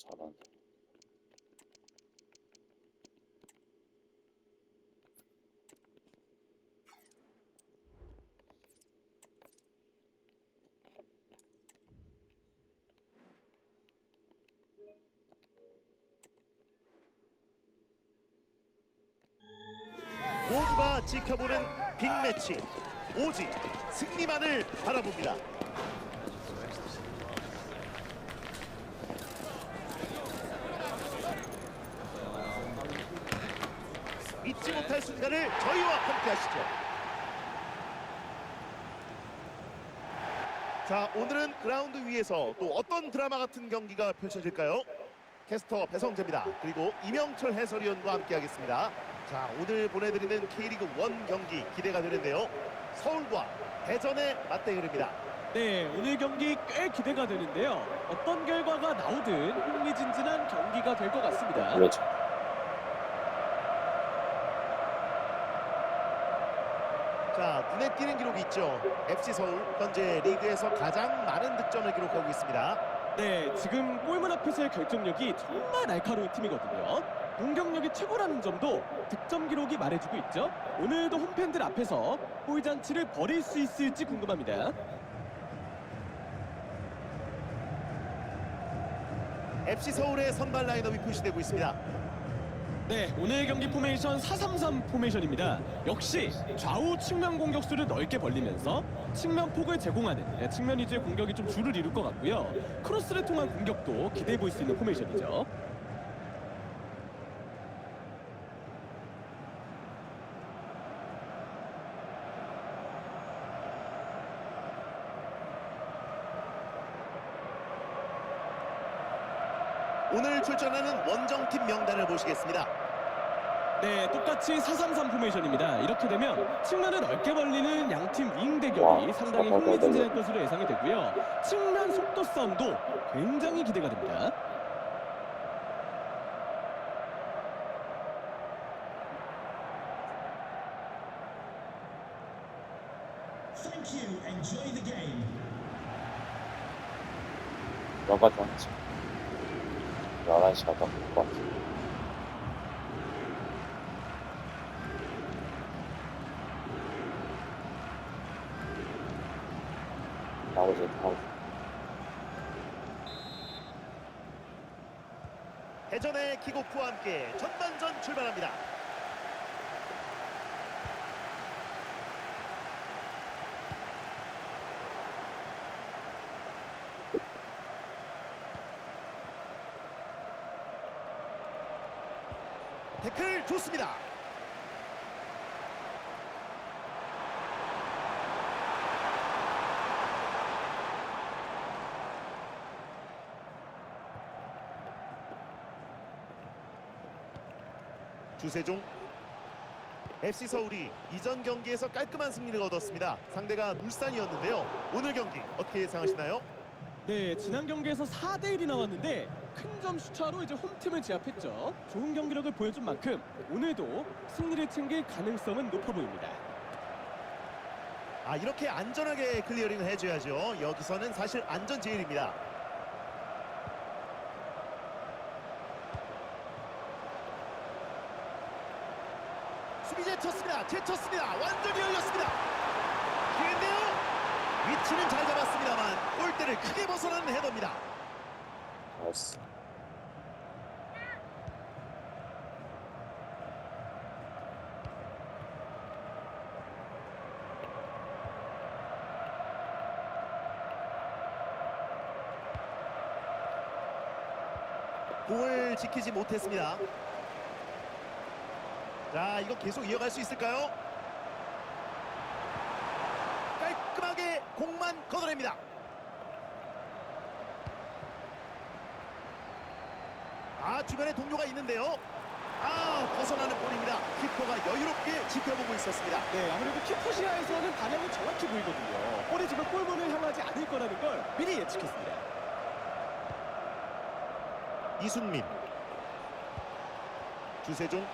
잘하네. 모두가 지켜보는 빅매치 오직 승리만을 바라봅니다. 잊지 못할 순간을 저희와 함께 하시죠. 자, 오늘은 그라운드 위에서 또 어떤 드라마 같은 경기가 펼쳐질까요? 캐스터 배성재입니다. 그리고 이명철 해설위원과 함께 하겠습니다. 자, 오늘 보내드리는 K리그 1 경기 기대가 되는데요. 서울과 대전의 맞대결입니다. 네, 오늘 경기 꽤 기대가 되는데요. 어떤 결과가 나오든 흥미진진한 경기가 될 것 같습니다. 그렇죠. 자, 눈에 띄는 기록이 있죠. FC 서울 현재 리그에서 가장 많은 득점을 기록하고 있습니다. 네, 지금 골문 앞에서의 결정력이 정말 날카로운 팀이거든요. 공격력이 최고라는 점도 득점 기록이 말해주고 있죠. 오늘도 홈팬들 앞에서 골잔치를 벌일 수 있을지 궁금합니다. FC 서울의 선발 라인업이 표시되고 있습니다. 네, 오늘 경기 포메이션 433 포메이션입니다. 역시 좌우 측면 공격수를 넓게 벌리면서 측면 폭을 제공하는 네, 측면 위주의 공격이 좀 주를 이룰 것 같고요. 크로스를 통한 공격도 기대해 볼 수 있는 포메이션이죠. 오늘 출전하는 원정팀 명단을 보시겠습니다. 네, 똑같이 433 포메이션입니다. 이렇게 되면 측면을 넓게 벌리는 양팀 윙 대결이 와, 상당히 흥미진진할 것으로 예상이 되고요. 측면 속도 싸움도 굉장히 기대가 됩니다. 좀 하지. 11시 갔다 올것 같아. 나오지, 나오지. 대전의 킥오프와 함께 전반전 출발합니다. 태클 좋습니다. 주세종 FC 서울이 이전 경기에서 깔끔한 승리를 얻었습니다. 상대가 울산이었는데요. 오늘 경기 어떻게 예상하시나요? 네, 지난 경기에서 4대 1이 나왔는데 큰 점 수 차로 이제 홈팀을 제압했죠. 좋은 경기력을 보여준 만큼 오늘도 승리를 챙길 가능성은 높아 보입니다. 아 이렇게 안전하게 클리어링을 해줘야죠. 여기서는 사실 안전 제일입니다. 수비 제쳤습니다. 제쳤습니다. 완전히 열렸습니다. 기회인데요. 위치는 잘 잡았습니다 만 골대를 크게 벗어나는 헤더입니다. 나이스. 공을 지키지 못했습니다. 자, 이거 계속 이어갈 수 있을까요? 깔끔하게 공만 걷어냅니다. 아, 주변에 동료가 있는데요. 아, 벗어나는 볼입니다. 키퍼가 여유롭게 지켜보고 있었습니다. 네, 아무래도 키퍼 시야에서는 방향이 정확히 보이거든요. 볼이 지금 골문을 향하지 않을 거라는 걸 미리 예측했습니다. 이순민 주세종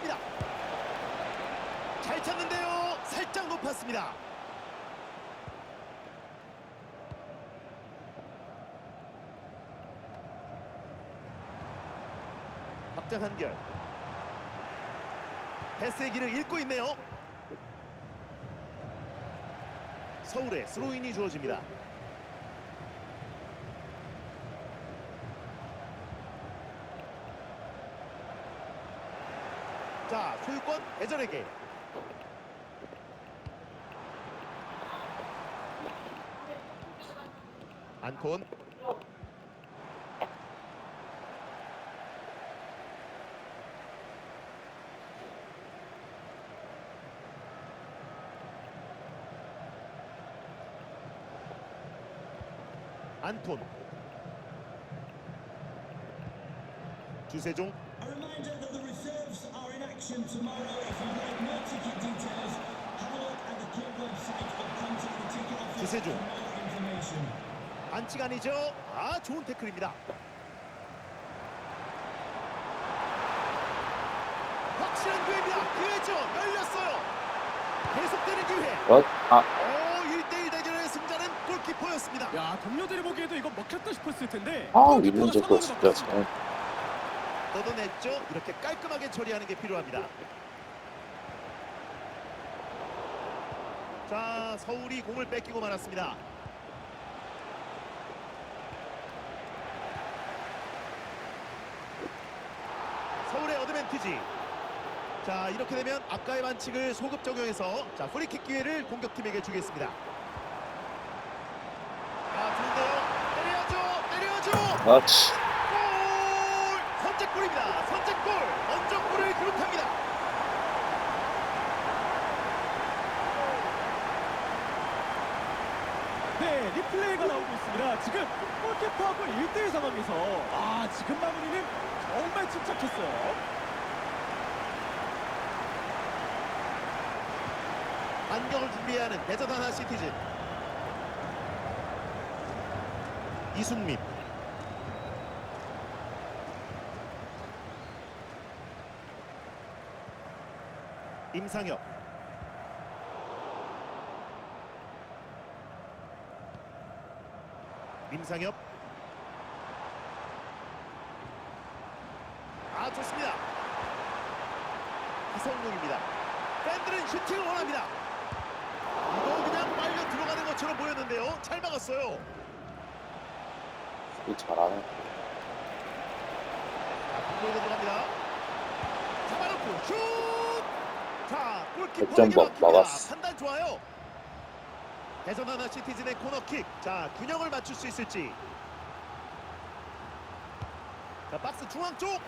있습니다. 잘 찼는데요. 살짝 높았습니다. 박장 한결. 패스의 길을 잃고 있네요. 서울에 스로인이 주어집니다. 소유권 대전에게. 안톤. 안톤. 주세종 are in action tomorrow. If you'd like more ticket details, have a look at the club website or contact the ticket office 주세종 for more information. 반칙 아니죠? 아 좋은 태클입니다. 확실한 기회입니다. 기회죠. 열렸어요. 계속되는 기회. 어? 아, 오 1대1 대결의 승자는 골키퍼였습니다. 야 동료들이 보기에도 이거 먹혔다 싶었을 텐데. 아, 이분 저거 진짜 바 걷어냈죠. 이렇게 깔끔하게 처리하는 게 필요합니다. 자 서울이 공을 뺏기고 말았습니다. 서울의 어드밴티지. 자 이렇게 되면 아까의 반칙을 소급 적용해서 자 프리킥 기회를 공격팀에게 주겠습니다. 아 좋은데요. 때려야죠. 아치. 골! 선제 선제골. 먼저 골을 기록합니다. 네, 리플레이가 나오고 있습니다. 지금 골키퍼하고 1대1 상황에서 아 지금 마무리는 정말 침착했어요. 반격을 준비하는 대전 하나 시티즌. 이순민. 임상혁. 임상혁. 아 좋습니다. 이성용입니다. 팬들은 슈팅을 원합니다. 이거 그냥 빨려 들어가는 것처럼 보였는데요. 잘 막았어요. 이 잘하네. 골로 들어갑니다. 잡아놓고 슛! 막힙니다. 막았어. 판단 좋아요. 대전 하나 시티즌의 코너킥. 자, 균형을 맞출 수 있을지. 자, 박스 중앙 쪽.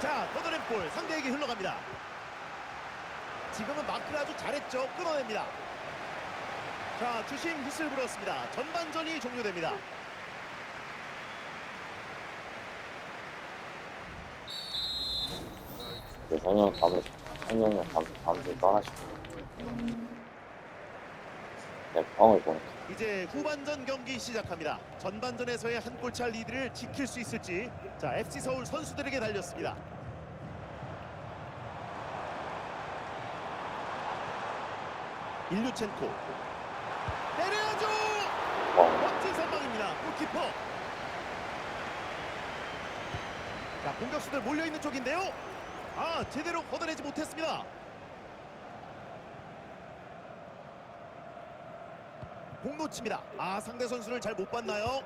자, 걷어낸 볼 상대에게 흘러갑니다. 지금은 마크를 아주 잘했죠. 끊어냅니다. 자, 주심 휘슬 불었습니다. 전반전이 종료됩니다. 그 성형 감 을, 성형형 감, 감을 떠나시고. 내 펑을 보니까. 이제 후반전 경기 시작합니다. 전반전에서의 한 골차 리드를 지킬 수 있을지 자 FC 서울 선수들에게 달렸습니다. 일루첸코 때려야죠. 어, 멋진 선방입니다. 골키퍼. 자 공격수들 몰려 있는 쪽인데요. 아 제대로 걷어내지 못했습니다. 공 놓칩니다. 아 상대 선수를 잘 못 봤나요?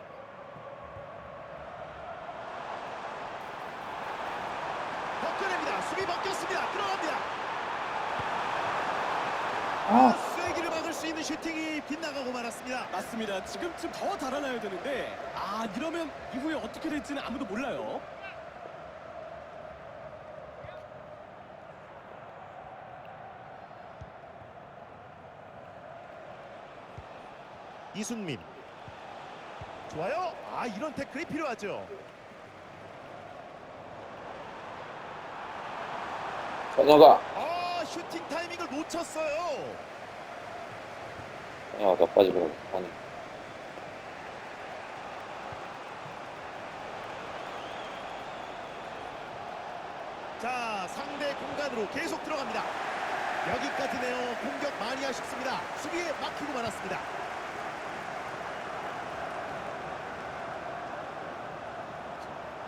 벗겨냅니다. 수비 벗겼습니다. 들어갑니다. 아, 쐐기를 막을 수 있는 슈팅이 빗나가고 말았습니다. 맞습니다. 지금쯤 더 달아나야 되는데 아 이러면 이후에 어떻게 될지는 아무도 몰라요. 이순민 좋아요. 아 이런 태클이 필요하죠. 성형아! 아 슈팅 타이밍을 놓쳤어요. 성형아, 너까지 그러고. 아니. 자 상대 공간으로 계속 들어갑니다. 여기까지네요. 공격 많이 아쉽습니다. 수비에 막히고 말았습니다.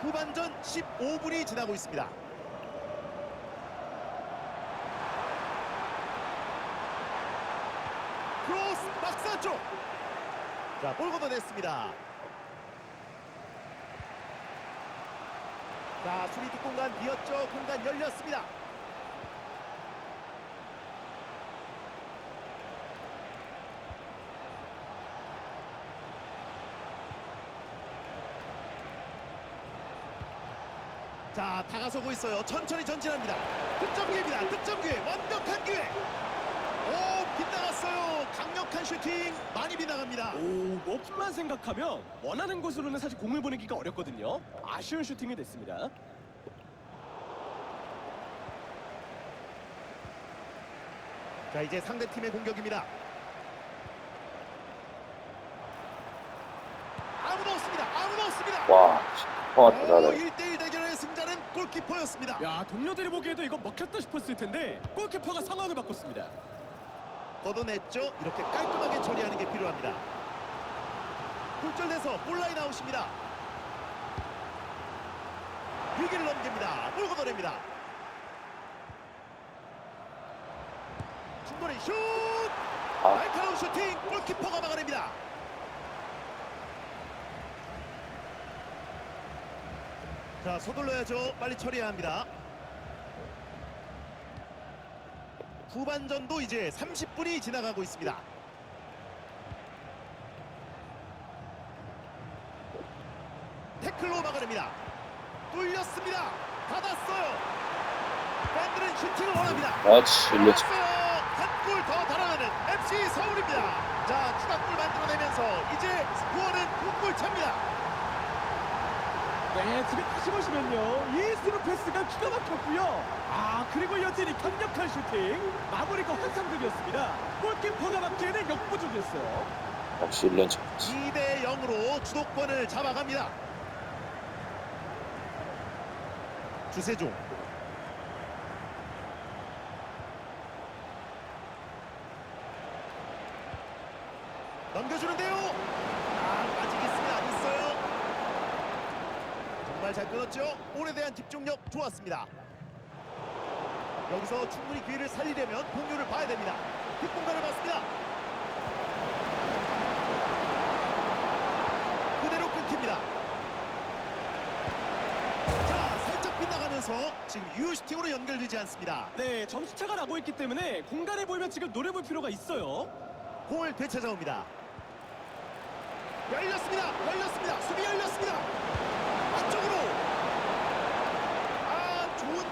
후반전 15분이 지나고 있습니다. 크로스 박사 쪽. 자, 볼 걷어냈습니다. 자, 수비 뒷공간 비었죠. 공간 열렸습니다. 자, 다가서고 있어요. 천천히 전진합니다. 득점 기회입니다. 득점 기회. 완벽한 기회. 오, 빗나갔어요. 강력한 슈팅 많이 빗나갑니다. 오, 높이만 생각하면 원하는 곳으로는 사실 공을 보내기가 어렵거든요. 아쉬운 슈팅이 됐습니다. 자, 이제 상대 팀의 공격입니다. 아무도 없습니다. 아무도 없습니다. 와, 슈퍼가 오, 대단해. 1대1 대결의 승자는 골키퍼였습니다. 야, 동료들이 보기에도 이거 먹혔다 싶었을 텐데 골키퍼가 상황을 바꿨습니다. 걷어냈죠. 이렇게 깔끔하게 처리하는 게 필요합니다. 굴절돼서 볼라인 아웃입니다. 위기를 넘깁니다. 볼 걷어냅니다. 중거리 슛! 아. 날카로운 슈팅 골키퍼가 막아냅니다. 자 서둘러야죠. 빨리 처리해야 합니다. 후반전도 이제 30분이 지나가고 있습니다. 태클로 막아냅니다. 뚫렸습니다. 닫았어요. 팬들은 슈팅을 원합니다. 그렇지, 일로 치- 한골 더 달아나는 FC 서울입니다. 자 추가골 만들어내면서 이제 스코어는 2골 차입니다. 네, 지금 다시 보시면요. 이 스루 패스가 기가 막혔고요. 아, 그리고 여전히 강력한 슈팅. 마무리가 환상적이었습니다. 골키퍼가 막기에는 역부족이었어요. 역시 1년 차지. 2대 0으로 주도권을 잡아갑니다. 주세종 넘겨주는데요. 아, 아직 있습니다. 있어요. 정말 잘 끊었죠. 볼에 대한 집중력 좋았습니다. 여기서 충분히 기회를 살리려면 공유를 봐야 됩니다. 뒷공간을 봤습니다. 그대로 끊깁니다. 자, 살짝 빗나가면서 지금 유슈팅으로 연결되지 않습니다. 네, 점수차가 나고 있기 때문에 공간에 보이면 지금 노려볼 필요가 있어요. 공을 되찾아옵니다. 열렸습니다. 열렸습니다. 수비 열렸습니다. 안쪽으로.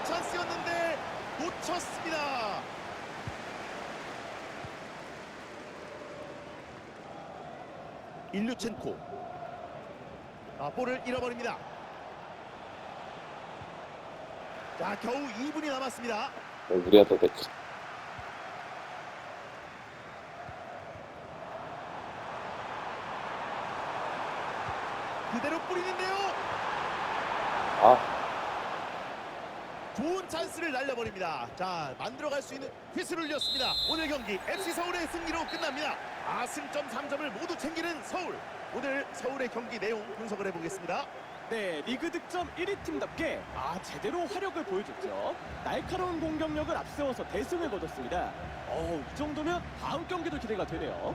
찬스였는데 놓쳤습니다. 일류첸코. 아, 볼을 잃어버립니다. 자, 겨우 2분이 남았습니다. 우리가 더 됐지. 그대로 뿌리는데요. 아, 좋은 찬스를 날려버립니다. 자, 만들어갈 수 있는 휘슬을 렸습니다. 오늘 경기 FC 서울의 승리로 끝납니다. 아, 승점 3점을 모두 챙기는 서울. 오늘 서울의 경기 내용 분석을 해보겠습니다. 네, 리그 득점 1위 팀답게 아 제대로 화력을 보여줬죠. 날카로운 공격력을 앞세워서 대승을 거뒀습니다. 어우, 이 정도면 다음 경기도 기대가 되네요.